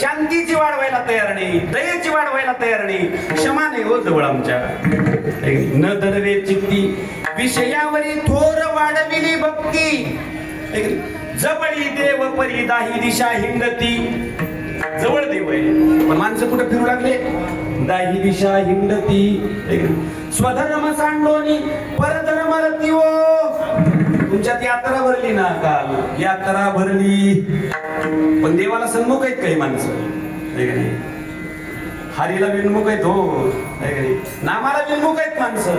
शांतीची वाढ शांतीची वाढवायला तयार नाही दयेची वाढवायला तयार नाही क्षमा नाही हो जवळ आमच्या. न धरवे चित्ती. विषयावरी थोर वाढविली भक्ती. जवळी देव परी दाही दिशा हिंडती जवळ देव आहे. पण माणसं कुठे फिरू लागले? दाही दिशा हिंडती स्वधर्म सांडोनी परधर्म रती ओ तुमच्यात यात्रा भरली ना काल? यात्रा भरली. पण देवाला सन्मुख आहेत काही माणसं? आहे का नाही? हरीला विनमुख आहेत हो. का नाही? नामाला विनमुख आहेत माणसं.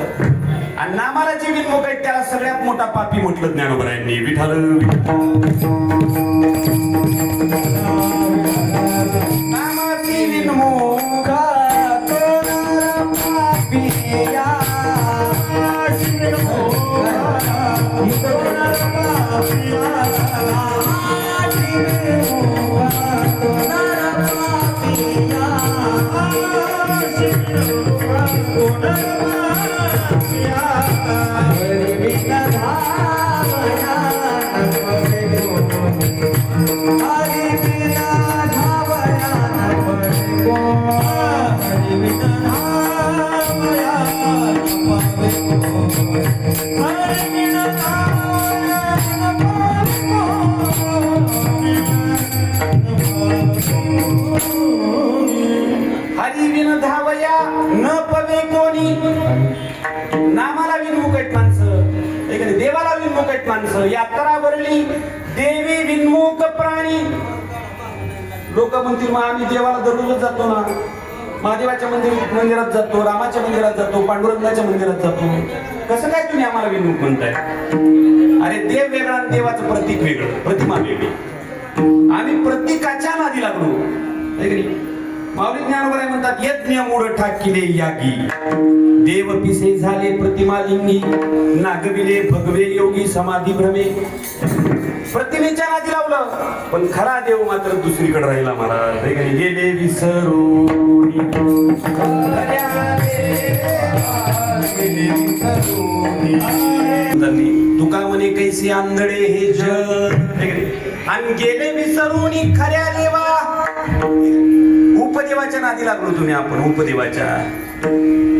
आणि नामाला जे विनमुख आहेत त्याला सगळ्यात मोठा पापी म्हटलं ज्ञानोबरायांनी. विठाल नामाची विनमुख. हरी कोणी नामाला विनमुख आहेत माणसं. आहे देवाला विनमुख आहेत माणसं. यात्रा भरली देवी विनमुख प्राणी. लोक म्हणतील मग आम्ही देवाला दररोजच जातो ना. महादेवाच्या मंदिर मंदिरात जातो रामाच्या मंदिरात जातो पांडुरंगाच्या मंदिरात जातो. कसं काय तुम्ही आम्हाला विनमुख म्हणताय? अरे देव वेगळा देवाचं प्रतीक वेगळं प्रतिमा वेगळी. आम्ही प्रतीकाच्या नादी लागलो. माऊली ज्ञानोबराय म्हणतात यज्ञ मूळ ठाकिले यागी. देव पिसे झाले प्रतिमा लिंगी नागविले भगवे योगी समाधी भ्रमे. प्रतिमेच्या नादी लावलं पण खरा देव मात्र दुसरीकडे राहिला महाराज. गेले विसरून. तुका म्हणे कैसी आंधळे हे जग. आणि गेले विसरून खऱ्या देवा. उपदेवाच्या नादी लागलो तुम्ही आपण उपदेवाच्या.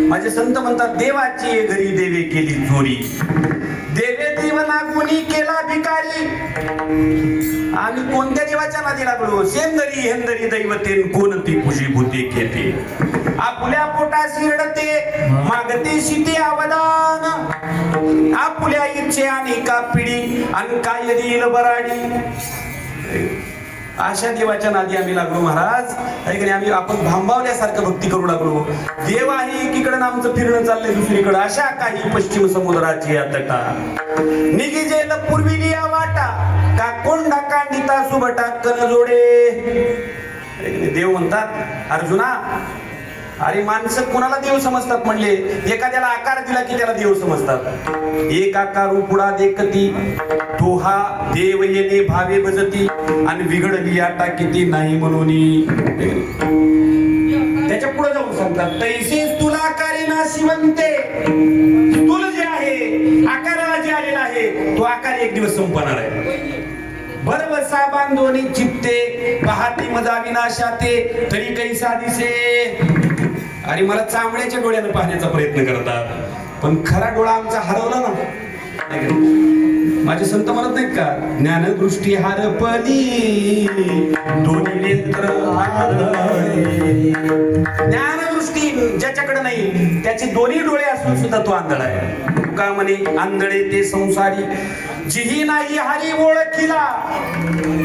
माझे संत म्हणतात देवाची घरी देवे केली चोरी. देवे देवना कोणी केला भिकारी? आम्ही कोणत्या देवाच्या नादी लागलो? सेंदरी हेंदरी दैवतेन कोणती पुजी भूते घेते आपल्या पोटाशी रडते मागते शिते अवदान. आपल्या इच्छे आणि का पिढी आणि काय येईल बराडी? अशा देवाच्या नादी आम्ही लागलो महाराज. आहे नाही? आम्ही आपण भांबावल्यासारखं भक्ती करू लागलो. देव आहे एकीकडे आमचं फिरणं चाललंय दुसरीकडे अशा काही पश्चिम समुद्राची या तटा निघी जेल पूर्वी लिया वाटा. का कोंडा कांडिता सुबटा कन जोडे देव म्हणतात अर्जुना अरे माणसं कोणाला देव समजतात म्हणले? एखाद्याला आकार दिला की त्याला देव समजतात. एक आकार पुढा देखती तो हा देव येणे भावे भजती आणि बिघडली आता किती नाही म्हणून. त्याच्या पुढे जाऊन सांगतात तैसे तुला आकारे ना शिवंते. तुला जे आहे आकाराला जे आलेला आहे तो आकार एक दिवस संपणार आहे. बरबसा बांधोनी चित्ते पहाती मजा विनाशाते तरी कैसा दिसे? अरे मला चांबड्याच्या डोळ्यानं पाहण्याचा प्रयत्न करतात. पण खरा डोळा आमचा हरवला ना. माझे संत म्हणत नाहीत का? ज्ञानदृष्टी हरपली दोन्ही नेत्र ज्ञानदृष्टी ज्याच्याकडे नाही त्याचे दोन्ही डोळे असून सुद्धा तो आंधळ आहे. का म्हणे आंधळे ते संसारी. जिही नाही हरी ओळखीला.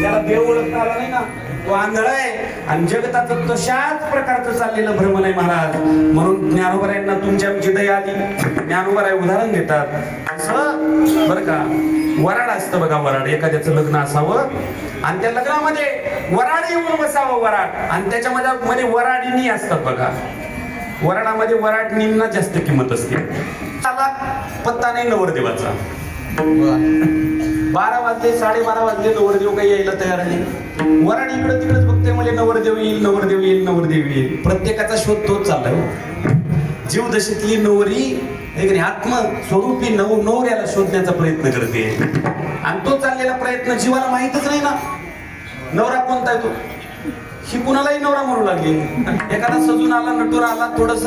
त्याला देव ओळखता आला नाही ना. तो आहे. आणि जगताचं तशाच प्रकारचं चाललेलं भ्रमण आहे महाराज. म्हणून ज्ञानोबरायांना तुमच्या आमची दया आली ज्ञानोबराय उदाहरण देतात. असं? बरं का? वराड असतं बघा वराड. एखाद्याचं लग्न असावं आणि त्या लग्नामध्ये वराड येऊन बसावं वराड. आणि त्याच्यामध्ये म्हणजे मध्ये वराडिनी असतात बघा. वराडामध्ये वराडनींना जास्त किंमत असते. त्याला पत्ता नाही नवरदेवाचा बारा वाजले साडेबारा वाजले नवरदेव काही यायला तयार नाही. वराड इकडं तिकडच बघते म्हणजे नवरदेव येईल नवरदेव येईल नवरदेव येईल. प्रत्येकाचा शोध तोच चाललाय हो. जीव दशेतली नवरी आत्मस्वरूपी आत्म स्वरूपी नव नवऱ्याला शोधण्याचा प्रयत्न करते. आणि तो चाललेला प्रयत्न जीवाला माहीतच नाही ना. नवरा कोणता येतो तो? ही कुणालाही नवरा म्हणू लागली. एखादा सजून आला नटूर आला थोडस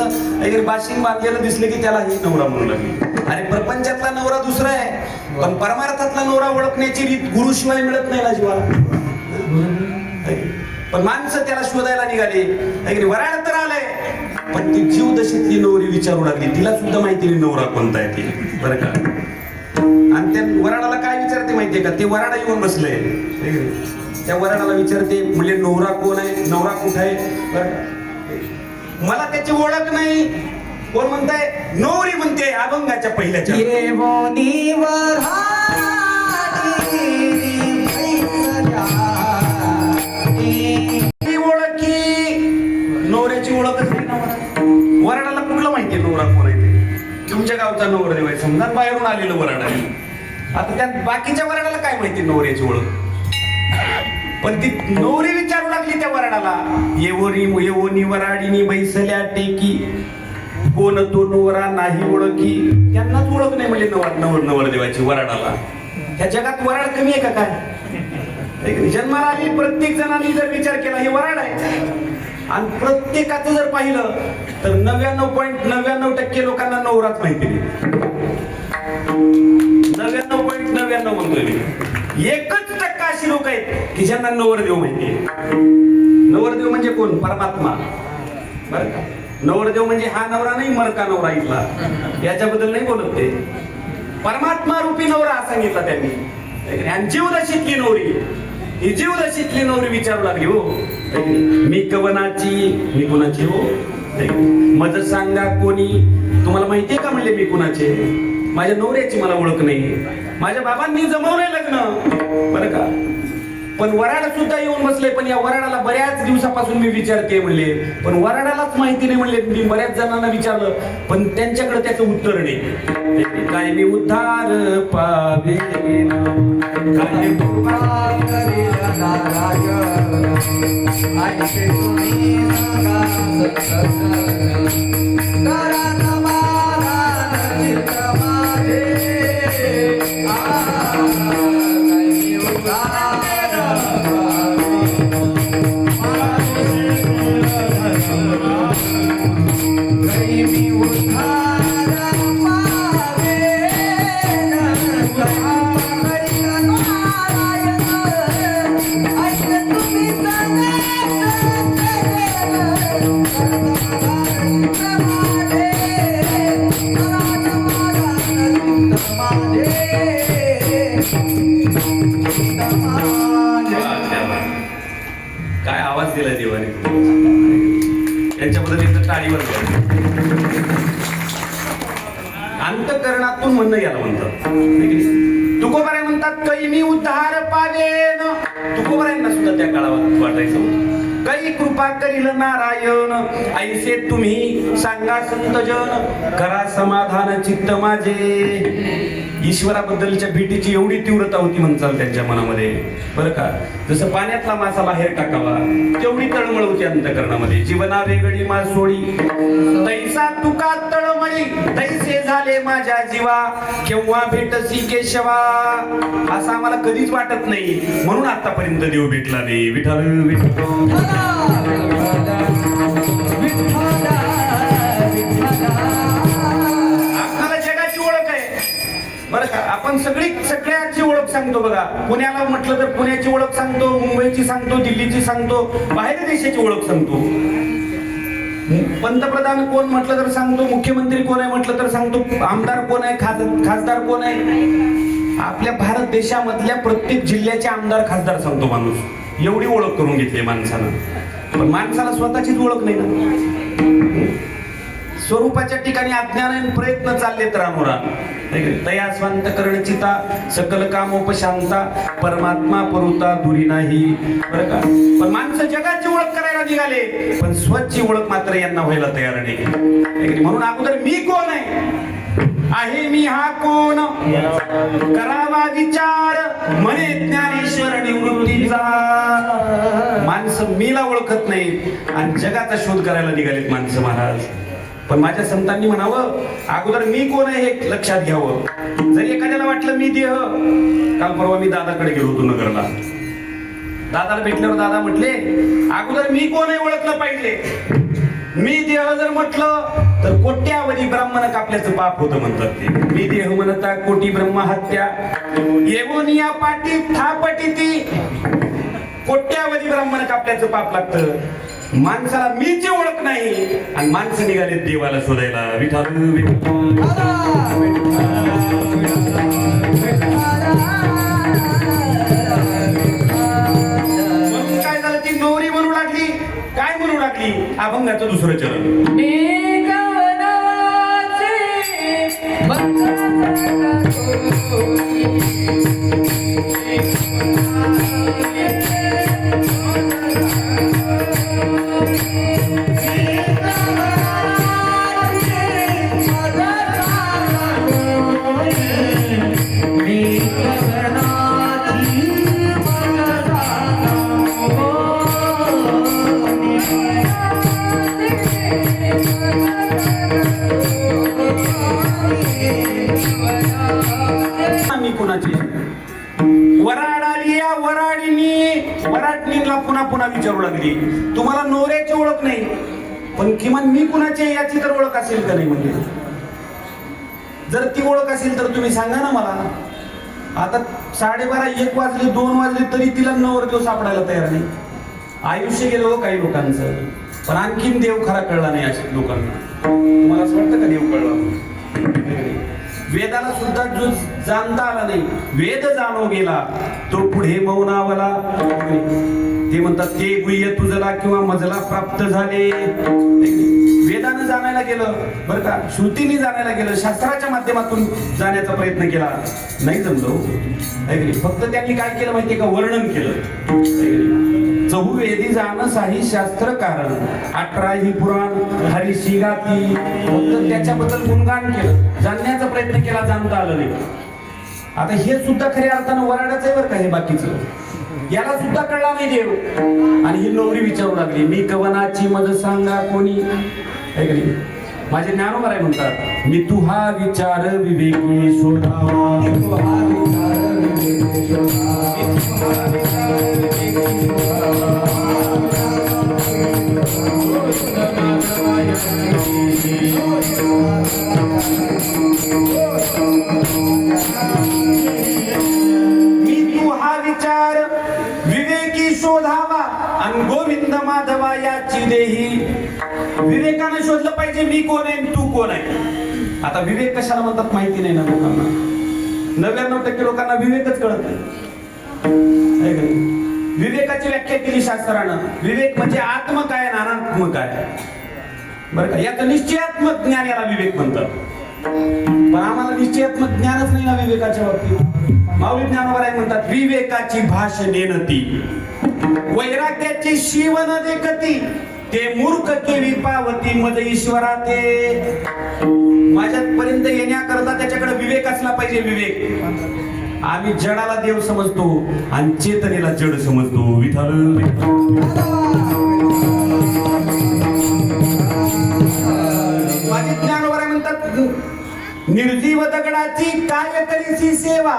बाशिंग बांधलेलं दिसलं की त्याला ही नवरा म्हणू लागली. अरे प्रपंचातला नवरा दुसरा आहे पण परमार्थातला नवरा ओळखण्याची रीत गुरुशिवाय मिळत नाही ना जीवाला. पण माणसं त्याला शोधायला निघाली. की वराड तर आलंय. पण ती जीव दशेतली नवरी विचारू लागली. तिला सुद्धा माहिती नाही नवरा कोणता आहे ती. बरं का? आणि त्या वराडाला काय विचारते माहितीये का? ते वराडा येऊन बसलंय त्या वराडाला विचारते म्हणजे नवरा कोण आहे? नवरा कुठं आहे? बरं मला त्याची ओळख नाही. कोण म्हणताय? नवरी म्हणते अभंगाच्या पहिल्याच्या माहिती नवरा कोण आहे ते तुमच्या गावचा नवरदेव आहे समजा बाहेरून आलेलं वराड आहे. आता त्या बाकीच्या वराडाला काय माहिती नवऱ्याची ओळख? पण ती नवरी विचारू लागली त्या वराडाला येवोरी येवोनी वराडीनी बैसल्या टेकी कोण तो नवरा नाही ओळखी. त्यांनाच ओळख नाही म्हणजे नवर नवर नवरदेवाची वराडाला. त्या जगात वराड कमी आहे का काय? जन्माला आली प्रत्येक जणांनी जर विचार केला हे वराड आहे. आणि प्रत्येकाचं जर पाहिलं तर नव्याण्णव पॉईंट नव्याण्णव टक्के लोकांना नवराच माहिती नाही नव्याण्णव पॉईंट नव्याण्णव म्हणतोय मी एकच टक्का अशी लोक आहेत की ज्यांना नवरदेव माहिती आहे. नवरदेव म्हणजे कोण? परमात्मा. बर का? नवरदेव म्हणजे हा नवरा नाही मरका नवरा इथला. याच्याबद्दल नाही बोलत ते. परमात्मा रूपी नवरा सांगितला त्यांनी. आणि जीवदशीतली नवरी. ही जीवदशीतली नवरी विचारू लागली हो. मी कवनाची मी कुणाची हो? मज सांगा कोणी? तुम्हाला माहितीये का म्हणले मी कुणाचे? माझ्या नवऱ्याची मला ओळख नाही माझ्या बाबांनी जमवलंय लग्न. बरं का? पण वराड सुद्धा येऊन बसले पण या वराडाला बऱ्याच दिवसापासून मी विचारते म्हणले. पण वराडालाच माहिती नाही म्हणले. मी बऱ्याच जणांना विचारलं पण त्यांच्याकडे त्याचं उत्तर नाही. काय मी उद्धार पावे काय यांच्याबद्दल अंतकरणातून म्हणणं याला म्हणतात. तुकोबाराय म्हणतात कै मी उद्धार पावेन. तुकोबारायांना सुद्धा त्या काळात वाटायचं काही कृपा करील नारायण. ऐसे तुम्ही सांगा संतजन करा समाधान चित्त माझे. ईश्वराबद्दलच्या भीतीची एवढी तीव्रता होती म्हणचाल त्यांच्या मनामध्ये. बरं का? जसं पाण्यातला मासा बाहेर टाकावा तेवढी तळमळ होती अंतकरणामध्ये. जीवना वेगळी मासोळी तैसा तुका तळमळी. तैसे झाले माझ्या जीवा. केव्हा भेटसी केशवा? असं आम्हाला कधीच वाटत नाही. म्हणून आतापर्यंत देव भेटला नाही. विठाल विठ्ठल. आपण सगळी सगळ्याची ओळख सांगतो बघा. पुण्याला म्हटलं तर पुण्याची ओळख सांगतो मुंबईची सांगतो दिल्लीची सांगतो बाहेर देशाची ओळख सांगतो. पंतप्रधान कोण म्हटलं तर सांगतो मुख्यमंत्री कोण आहे म्हटलं तर सांगतो आमदार कोण आहे खास खासदार कोण आहे? आपल्या भारत देशामधल्या प्रत्येक जिल्ह्याचे आमदार खासदार सांगतो माणूस. एवढी ओळख करून घेतली माणसानं. पण माणसाला स्वतःचीच ओळख नाही ना. स्वरूपाच्या ठिकाणी अज्ञान प्रयत्न प्रयत्न चाललेत रामोरा. तया स्वांत करणचिता सकल कामोपशांता परमात्मा परुता दुरी नाही. बरं का? पण माणसं जगाची ओळख करायला निघाले पण स्वतःची ओळख मात्र यांना व्हायला तयार नाही. नाही? म्हणून अगोदर मी कोण आहे? आहे मी हा कोण? करावा विचार म्हणे ज्ञानेश्वर निवृत्तीचा माणसं मीला ओळखत नाही आणि जगाचा शोध करायला निघालेत माणसं महाराज. पण माझ्या संतांनी म्हणावं अगोदर मी कोण आहे हे लक्षात घ्यावं. जर एखाद्याला वाटलं मी देह काल परवा मी दादाकडे गेलो होतो नगरला. दादाला भेटल्यावर दादा म्हटले अगोदर मी कोण आहे ओळखलं पाहिजे? मी देह जर म्हटलं तर कोट्यावधी ब्राह्मण कापल्याचं पाप होतं म्हणतात ते. मी देह म्हणता कोटी ब्रह्म हत्या. येऊन पाटी थापटी ती. कोट्यावधी ब्राह्मण कापल्याचं पाप लागतं. माणसाला मीची ओळख नाही. आणि माणसं निघाले देवाला शोधायला. विठाल काय झालं? ती नोरी म्हणू लागली. काय म्हणू लागली? अभंगाचं दुसरं चरण. पुन्हा विचारू लागली. तुम्हाला नवऱ्याची ओळख नाही पण किमान मी कुणाची याची तर ओळख असेल का नाही म्हणजे? जर ती ओळख असेल तर तुम्ही सांगा ना मला. आता साडेबारा एक वाजले दोन वाजले तरी तिला नवरदेव सापडायला तयार नाही. आयुष्य गेलं हो काही लोकांचं पण आणखीन देव खरा कळला नाही अशा लोकांना. मला असं वाटतं का देव कळला? वेदाला सुद्धा जो जाणता आला नाही वेद जाणो गेला तो पुढे मौनावला. ते म्हणतात ते गुह्य तुझला किंवा मजला प्राप्त झाले. वेदानं जाणायला गेलं बरं का? श्रुतीने जाणायला गेलं शास्त्राच्या माध्यमातून जाण्याचा प्रयत्न केला. नाही जमलो हो. फक्त त्यांनी काय केलं माहितीये का? वर्णन केलं. चहू वेदी जाणं जाण साही शास्त्र कारण. अठराही पुराण हरी शिगाती. फक्त त्याच्याबद्दल गुणगान केलं. जाणण्याचा प्रयत्न केला जाणता आलं नाही. आता हे सुद्धा खऱ्या अर्थानं वराडाचं आहे बरं का हे बाकीचं? याला सुद्धा कळला नाही देव. आणि ही नवरी विचारू लागली मी कवनाची मज सांगा कोणी? है की माझे ज्ञानोबर आहे म्हणतात मी तुहा हा विचार विवेकी शोधावा. मी तू याची देही. विवेकानं शोधलं पाहिजे मी कोण आहे तू कोण आहे. आता विवेक कशाला म्हणतात माहिती नाही ना लोकांना. नव्याण्णव टक्के लोकांना विवेकच कळत नाही. नाही? विवेकाची व्याख्या केली शास्त्रानं. विवेक म्हणजे आत्म काय आणि अनात्म काय? बरं का? याचं निश्चयात्मक ज्ञान याला विवेक म्हणतात. पण आम्हाला निश्चयात्मक ज्ञानच नाही ना विवेकाच्या बाबतीत. माऊली ज्ञानवर आहे म्हणतात विवेकाची भाषणे नती वैराग्याची शिवन देखती. ते मूर्ख केवी पावती मज ईश्वरा ते माझ्यापर्यंत येण्याकरता त्याच्याकडे विवेक असला पाहिजे विवेक. आम्ही जडाला देव समजतो आणि चेतनेला जड समजतो. विठाल निर्जीव दगडाची काय करीची सेवा.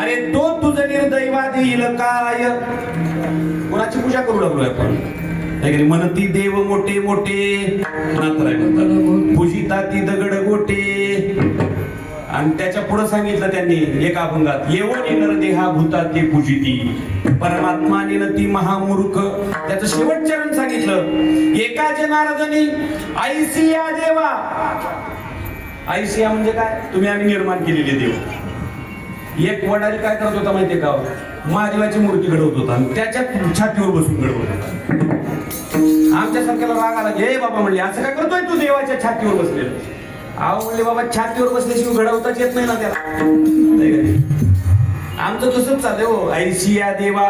अरे तो तुझ निर्दैवा देईल काय? कोणाची पूजा करू लागलोय आपण? है म्हणती देव मोठे मोठे. पूजिता ती दगड गोटे. आणि त्याच्या पुढे सांगितलं त्यांनी एका अभंगात येवणी नरदेहा भूता ते पूजिती. परमात्मा ती महामूर्ख. त्याचं शेवट चरण सांगितलं एका जनार्दनी ऐसिया देवा. ऐसिया म्हणजे काय? तुम्ही आम्ही निर्माण केलेले देव. एक वडारी काय करत होता माहितीये का? महादेवाची मूर्ती घडवत होता आणि त्याच्या छातीवर बसून घडवत होता. आमच्या सारख्याला राग आला हे बाबा म्हणले असं काय करतोय तू देवाच्या छातीवर बसलेलं? अहो म्हणले बाबा छातीवर बसल्याशिवाय घडवताच येत नाही ना त्याला. नाही का? आमचं तसंच चाललंय हो ऐशिया देवा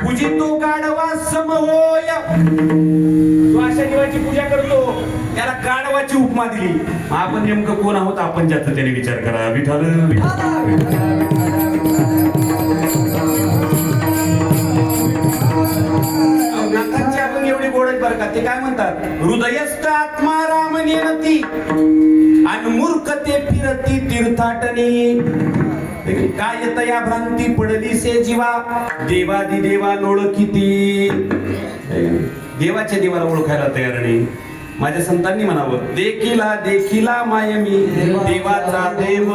पूजितो गाडवा समहोय. तो अशा देवाची पूजा करतो. त्याला गाढवाची उपमा दिली. आपण नेमकं कोण आहोत? आपण ज्याचा त्याने विचार करा. विठाल आपण एवढी गोड बरं का. ते काय म्हणतात? हृदयस्थ आत्मा राम नेनती आणि मूर्ख ते फिरती तीर्थाटनी. काय तया या भ्रांती पडली से जीवा? देवादी देवा नोळ किती देवाच्या देवाला ओळखायला तयार नाही. माझ्या संतांनी म्हणावं देखिला देखिला माय मी देवाचा देव.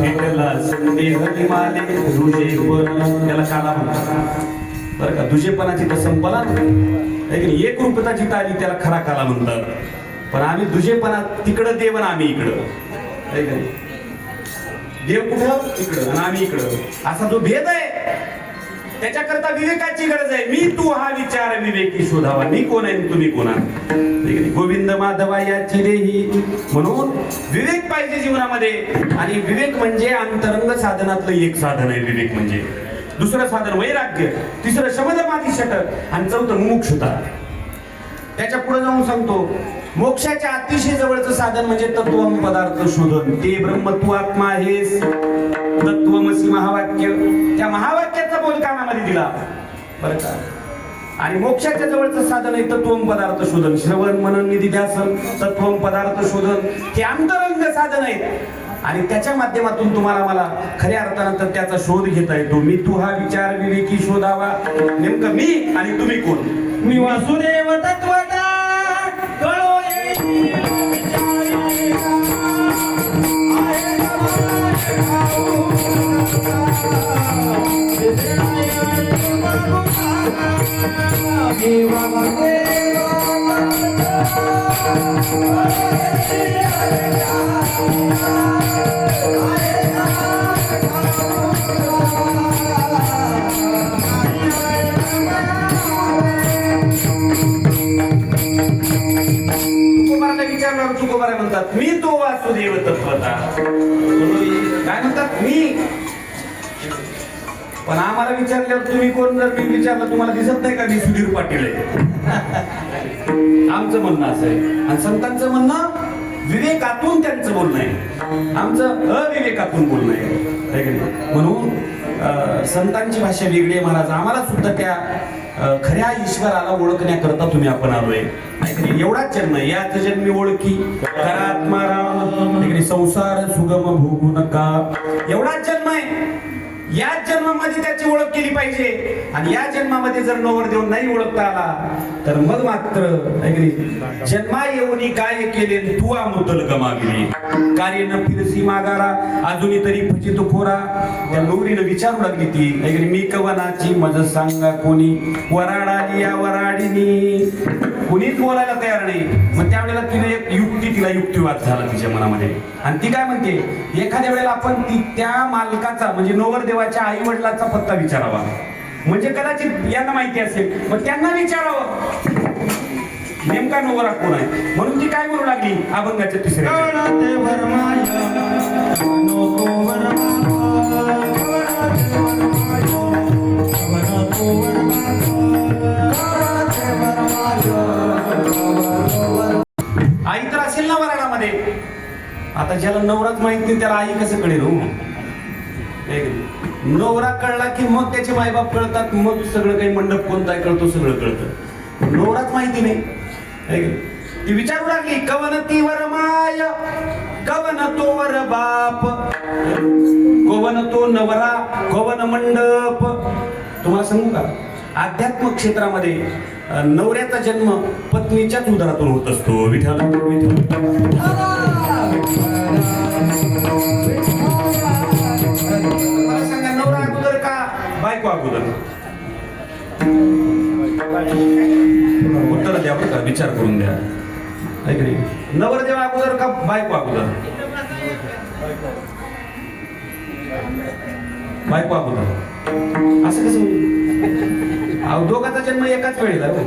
भेटला संदेह निमाले दुजेपण त्याला काला म्हणतात. बरं का दुजेपणाची तर संपला एक रूपता जिथं आली त्याला खरा काला म्हणतात. पण आम्ही दुजेपणा तिकडं देव ना आम्ही इकडं. का देव कुठं? इकडं. आणि आम्ही इकडं. असा जो भेद आहे त्याच्याकरता विवेकाची गरज आहे. मी तू हा विचार विवेकी शोधावा. मी कोण आहे तुम्ही कोण आहात? आहे? गोविंद माधवा याची देही. म्हणून विवेक पाहिजे जीवनामध्ये. आणि विवेक म्हणजे अंतरंग साधनातलं एक साधन आहे विवेक म्हणजे. दुसरं साधन वैराग्य. तिसरं शमदमादी षटक. आणि चौथं मुमुक्षुता. त्याच्या पुढे जाऊन सांगतो. मोक्षाच्या अतिशय जवळचं साधन म्हणजे तत्व पदार्थ शोधन. ते ब्रह्म तू आत्मा आहेस. तत्वमसी महावाक्य त्या महावाक्याचा बोल कानामध्ये दिला बरं का आणि मोक्षाच्या जवळचं साधन आहे तत्वम पदार्थ शोधन श्रवण मनन निधी ध्यासन तत्वम पदार्थ शोधन हे अंतरंग साधन आहेत आणि त्याच्या माध्यमातून तुम्हाला मला खऱ्या अर्थानंतर त्याचा शोध घेता येतो मी तू हा विचार विवेकी शोधावा नेमकं मी आणि तुम्ही कोण मी वासुदेव तत्वता Oh तुकोबाराला विचारणार तुकोबारा म्हणतात मी तो वासुदेव विचारल्यावर तुम्ही कोण जर मी विचारलं तुम्हाला दिसत नाही का मी सुधीर पाटील आहे? आमचं म्हणणं असं आहे. आणि संतांचं म्हणणं विवेकातून त्यांचं बोलणं आहे. आमचं अविवेकातून बोलणं आहे. म्हणून संतांची भाषा वेगळी आहे महाराज. आम्हाला सुद्धा त्या खऱ्या ईश्वराला ओळखण्याकरता तुम्ही आपण आलोय. एवढाच जन्म याच जन्मी ओळखी. करा आत्माराम संसार सुगम भोगू नका. एवढाच जन्म याच जन्मामध्ये त्याची ओळख केली पाहिजे. आणि या जन्मामध्ये जर नवरदेव देऊन नाही ओळखता आला तर मग मात्र जन्मा येऊन काय केले तू आमुदल गमाविली. कार्य न फिरसी मागारा अजूनही तरी फचित खोरा. त्या नवरीनं विचारू लागली ती ऐकली मी कवनाची मज सांगा कोणी? वराडाली या वराडीनी. कोणीच बोलायला तयार नाही. मग त्यावेळेला तिने एक युक्ती तिला युक्तिवाद झाला तिच्या मनामध्ये. आणि ती काय म्हणते? एखाद्या वेळेला आपण ती त्या मालकाचा म्हणजे नवरदेवाच्या आई वडिलाचा पत्ता विचारावा. म्हणजे कदाचित यांना माहिती असेल मग त्यांना विचारावं. नेमका नवरा कोण आहे? म्हणून ती काय म्हणू लागली? अभंगाच्या तिसऱ्या आता ज्याला नवराच माहीत नाही त्याला आई कसं कळेल हो? नवरा कळला की मग त्याचे मायबाप कळतात मग सगळं काही मंडप कोणता आहे कळतो सगळं कळतं. नवराच माहिती नाही. ती विचारू लागली कवन ती वर माय कवन तो वर बाप कोवन तो नवरा कोवन मंडप. तुम्हाला सांगू का? अध्यात्म क्षेत्रामध्ये नवऱ्याचा जन्म पत्नीच्याच उदरातून होत असतो. विठ्ठल. मला सांगा नवरा अगोदर का बायको अगोदर? उत्तर द्या बरं का विचार करून द्या. है की नवरदेव अगोदर का बायको अगोदर? बायको अगोदर. असं कसं अहो दोघाचा जन्म एकाच वेळेला हो.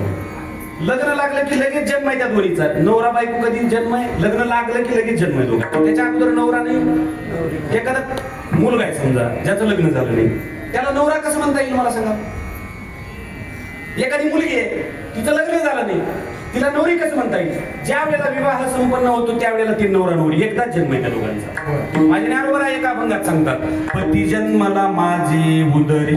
लग्न लागलं की लगेच जन्म आहे त्या दोन्हीचा नवरा बायको कधी जन्म आहे? लग्न लागलं की लगेच जन्म आहे दोघा त्याच्या अगोदर नवरा नाही. एखादा मुलगा आहे समजा ज्याचं लग्न झालं नाही. त्याला नवरा कसं म्हणता येईल मला सांगा? एखादी मुलगी आहे तिचं लग्न झालं नाही. तिला नवरी कसं म्हणता येईल ज्या वेळेला विवाह संपन्न होतो त्यावेळेला ती नवरा नवरी एकदाच जन्म आहे त्या दोघांचा माझ्या ज्ञानवर आहे एका अभंगात सांगतात पती जन्मला माझी उदरी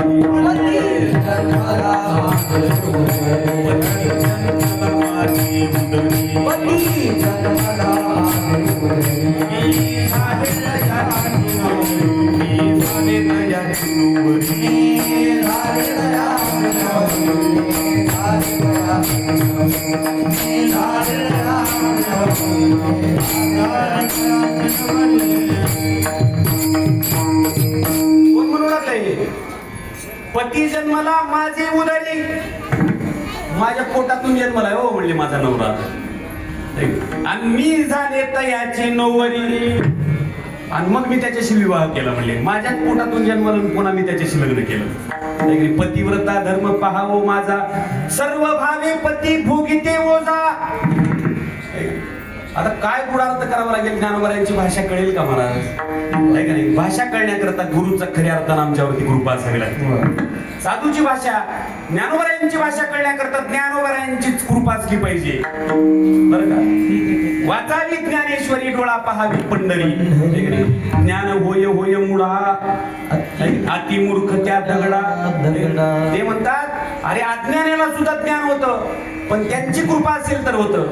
पती जन्मला पती जन्माला माझे उदरी माझ्या पोटातून जन्माला हो म्हणले माझा नवरा. आणि मी झाले तयाची नवरी आणि मग मी त्याच्याशी विवाह केला म्हणले. माझ्याच पोटातून जन्माला पुन्हा मी त्याच्याशी लग्न केलं. पतिव्रता धर्म पहावो माझा. सर्व भावे पती भोगिते ओझा. आता काय गुणार्थ करावा लागेल ज्ञानोबरायांची भाषा कळेल का मला? नाही का नाही? भाषा कळण्याकरता गुरुचा खऱ्या अर्थानं आमच्यावरती कृपा असावी लागते. साधूची भाषा ज्ञानोबरायांची भाषा कळण्याकरता ज्ञानोबरायांचीच कृपा असली पाहिजे. बरं का? वाचावी ज्ञानेश्वरी डोळा पहावी पंढरी? ज्ञान होय होय मुळा. अति मूर्ख त्या दगडा. ते म्हणतात अरे अज्ञानाला सुद्धा ज्ञान होतं. पण त्यांची कृपा असेल तर होतं.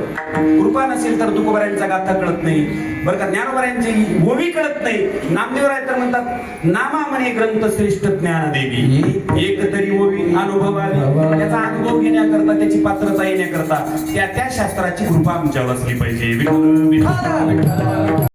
कृपा नसेल तर तुकोबऱ्यांचा गाथा कळत नाही. बरं का ज्ञानोबऱ्यांची ओवी कळत नाही. नामदेवराय तर म्हणतात नामा म्हणे ग्रंथ श्रेष्ठ ज्ञान देवी एक तरी ओवी अनुभव त्याचा अनुभव घेण्याकरता त्याची पात्रता येण्याकरता त्या त्या शास्त्राची कृपा आमच्यावर असली पाहिजे.